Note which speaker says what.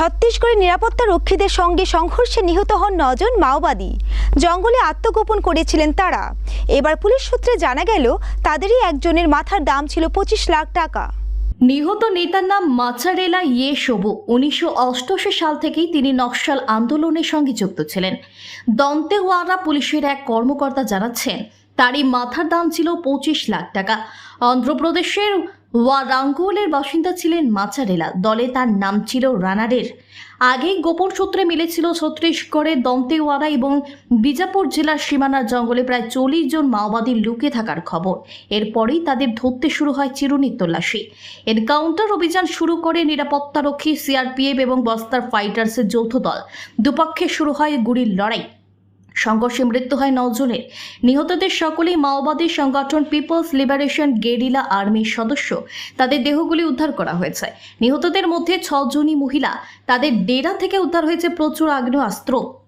Speaker 1: ছত্তিশগড়ের নিরাপত্তা রক্ষীদের সঙ্গে সংঘর্ষে নিহত হন নজন মাওবাদী। জঙ্গলে আত্মগোপন করেছিলেন তারা। এবার পুলিশ সূত্রে জানা গেল, তাদেরই একজনের মাথার দাম ছিল পঁচিশ লাখ টাকা।
Speaker 2: নিহত নেতার নাম মাচারেলা ইয়ে সবু উনিশশো সাল থেকেই তিনি নকশাল আন্দোলনের সঙ্গে যুক্ত ছিলেন। দন্তেওয়ারা পুলিশের এক কর্মকর্তা জানাচ্ছেন, তারই মাথার দাম ছিল পঁচিশ লাখ টাকা। অন্ধ্রপ্রদেশের ওয়ারাঙ্গলের বাসিন্দা ছিলেন মাচারেলা। দলে তার নাম ছিল রানারের। আগেই গোপন সূত্রে মিলেছিল ছত্তিশগড়ের দন্তেওয়ারা এবং বিজাপুর জেলার সীমানার জঙ্গলে প্রায় চল্লিশ জন মাওবাদী লুকে থাকার খবর। এরপরেই তাদের ধরতে শুরু হয় চিরুনি তল্লাশি। এনকাউন্টার অভিযান শুরু করে নিরাপত্তারক্ষী, সিআরপিএফ এবং বস্তার ফাইটার্সের যৌথ দল। দুপক্ষে শুরু হয় গুলির লড়াই। সংঘর্ষে মৃত্যু হয় নজনের নিহতদের সকলেই মাওবাদী সংগঠন পিপলস লিবারেশন গেরিলা আর্মির সদস্য। তাদের দেহগুলি উদ্ধার করা হয়েছে। নিহতদের মধ্যে ছজনই মহিলা। তাদের ডেরা থেকে উদ্ধার হয়েছে প্রচুর আগ্নেয়াস্ত্র।